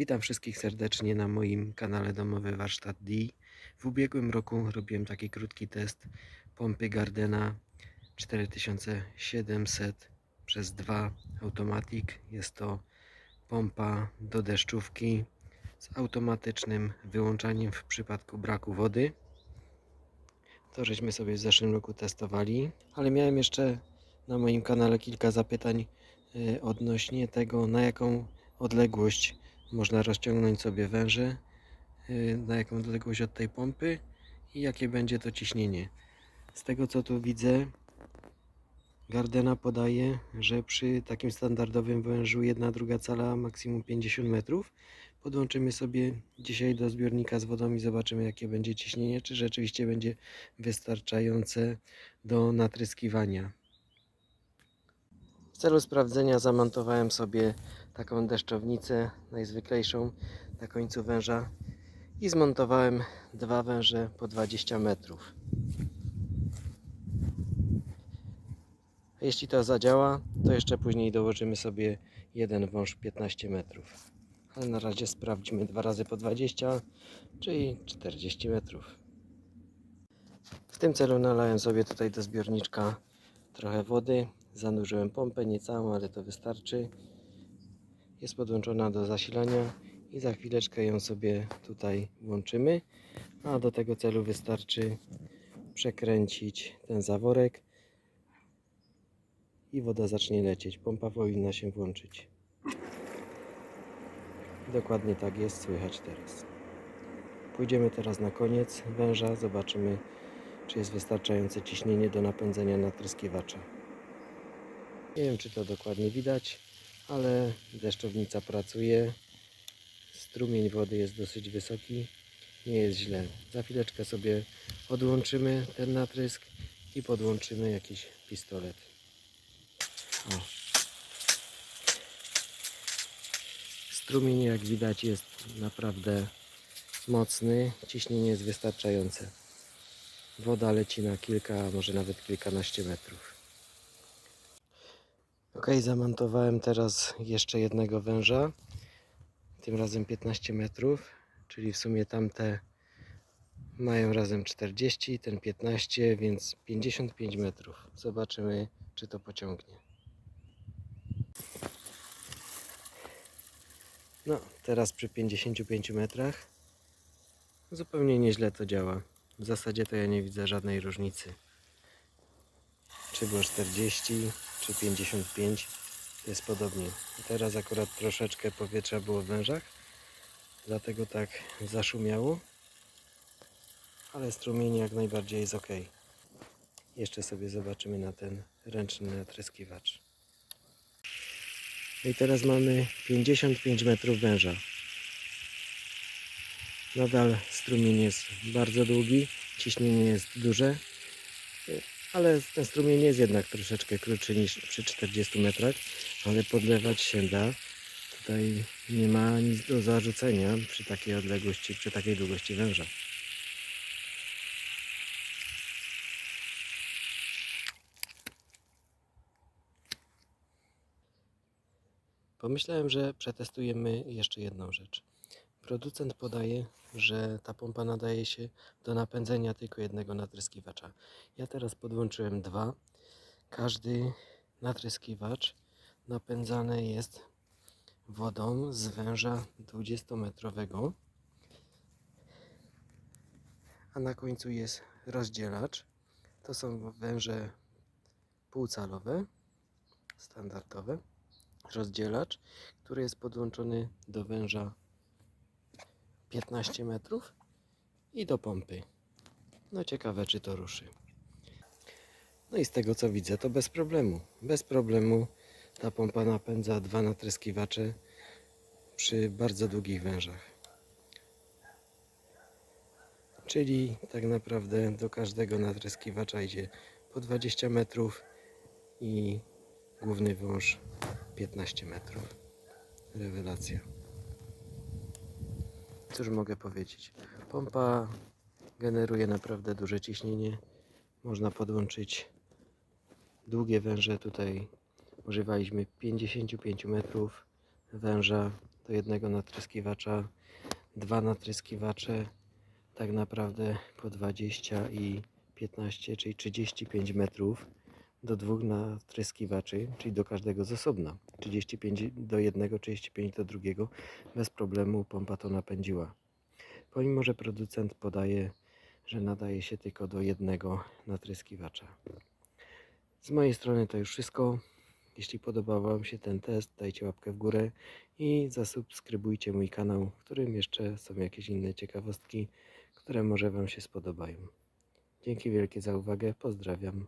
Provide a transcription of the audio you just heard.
Witam wszystkich serdecznie na moim kanale Domowy Warsztat D. W ubiegłym roku robiłem taki krótki test pompy Gardena 4700 przez 2 Automatic. Jest to pompa do deszczówki z automatycznym wyłączaniem w przypadku braku wody. To żeśmy sobie w zeszłym roku testowali, ale miałem jeszcze na moim kanale kilka zapytań y, odnośnie tego, na jaką odległość można rozciągnąć sobie węże, y, na jaką odległość od tej pompy i jakie będzie to ciśnienie. Z tego co tu widzę, Gardena podaje, że przy takim standardowym wężu 1 druga cala maksimum 50 metrów. Podłączymy sobie dzisiaj do zbiornika z wodą i zobaczymy jakie będzie ciśnienie, czy rzeczywiście będzie wystarczające do natryskiwania. W celu sprawdzenia zamontowałem sobie taką deszczownicę najzwyklejszą na końcu węża i zmontowałem dwa węże po 20 metrów. Jeśli to zadziała, to jeszcze później dołożymy sobie jeden wąż 15 metrów. Ale na razie sprawdźmy dwa razy po 20, czyli 40 metrów. W tym celu nalałem sobie tutaj do zbiorniczka trochę wody. Zanurzyłem pompę, nie całą, ale to wystarczy. Jest podłączona do zasilania i za chwileczkę ją sobie tutaj włączymy. A do tego celu wystarczy przekręcić ten zaworek i woda zacznie lecieć. Pompa powinna się włączyć. Dokładnie tak jest, słychać teraz. Pójdziemy teraz na koniec węża, zobaczymy czy jest wystarczające ciśnienie do napędzenia natryskiwacza. Nie wiem czy to dokładnie widać, ale deszczownica pracuje. Strumień wody jest dosyć wysoki, nie jest źle. Za chwileczkę sobie odłączymy ten natrysk i podłączymy jakiś pistolet. O. Strumień, jak widać, jest naprawdę mocny. Ciśnienie jest wystarczające. Woda leci na kilka, może nawet kilkanaście metrów. Ok, zamontowałem teraz jeszcze jednego węża. Tym razem 15 metrów, czyli w sumie tamte mają razem 40, ten 15, więc 55 metrów. Zobaczymy, czy to pociągnie. No, teraz przy 55 metrach zupełnie nieźle to działa. W zasadzie to ja nie widzę żadnej różnicy. Czy było 40, czy 55, to jest podobnie. Teraz akurat troszeczkę powietrza było w wężach, dlatego tak zaszumiało, ale strumień jak najbardziej jest ok. Jeszcze sobie zobaczymy na ten ręczny natryskiwacz. No I teraz mamy 55 metrów węża. Nadal strumień jest bardzo długi, ciśnienie jest duże, ale ten strumień jest jednak troszeczkę krótszy niż przy 40 metrach, ale podlewać się da. Tutaj nie ma nic do zarzucenia przy takiej odległości, przy takiej długości węża. Pomyślałem, że przetestujemy jeszcze jedną rzecz. Producent podaje, że ta pompa nadaje się do napędzenia tylko jednego natryskiwacza. Ja teraz podłączyłem dwa. Każdy natryskiwacz napędzany jest wodą z węża 20-metrowego, a na końcu jest rozdzielacz. To są węże półcalowe, standardowe. Rozdzielacz, który jest podłączony do węża 15 metrów i do pompy. No ciekawe, czy to ruszy. No i z tego co widzę, to bez problemu. Bez problemu ta pompa napędza dwa natryskiwacze przy bardzo długich wężach. Czyli tak naprawdę do każdego natryskiwacza idzie po 20 metrów i główny wąż 15 metrów. Rewelacja. Cóż mogę powiedzieć? Pompa generuje naprawdę duże ciśnienie. Można podłączyć długie węże. Tutaj używaliśmy 55 metrów węża do jednego natryskiwacza, dwa natryskiwacze, tak naprawdę po 20 i 15, czyli 35 metrów do dwóch natryskiwaczy, czyli do każdego z osobna. 35 do jednego, 35 do drugiego. Bez problemu pompa to napędziła. Pomimo, że producent podaje, że nadaje się tylko do jednego natryskiwacza. Z mojej strony to już wszystko. Jeśli podobał Wam się ten test, dajcie łapkę w górę i zasubskrybujcie mój kanał, w którym jeszcze są jakieś inne ciekawostki, które może Wam się spodobają. Dzięki wielkie za uwagę, pozdrawiam.